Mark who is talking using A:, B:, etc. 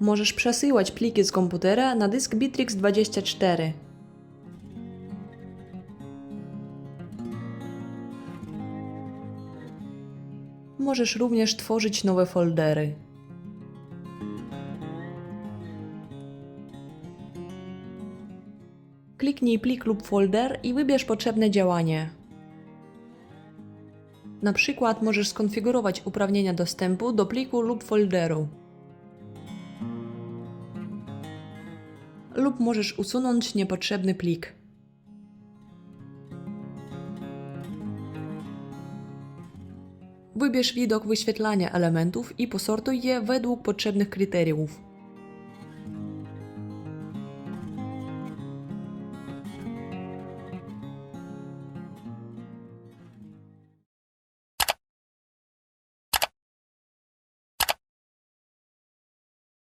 A: Możesz przesyłać pliki z komputera na dysk Bittrex24. Możesz również tworzyć nowe foldery. Kliknij plik lub folder i wybierz potrzebne działanie. Na przykład możesz skonfigurować uprawnienia dostępu do pliku lub folderu. Lub możesz usunąć niepotrzebny plik. Wybierz widok wyświetlania elementów i posortuj je według potrzebnych kryteriów.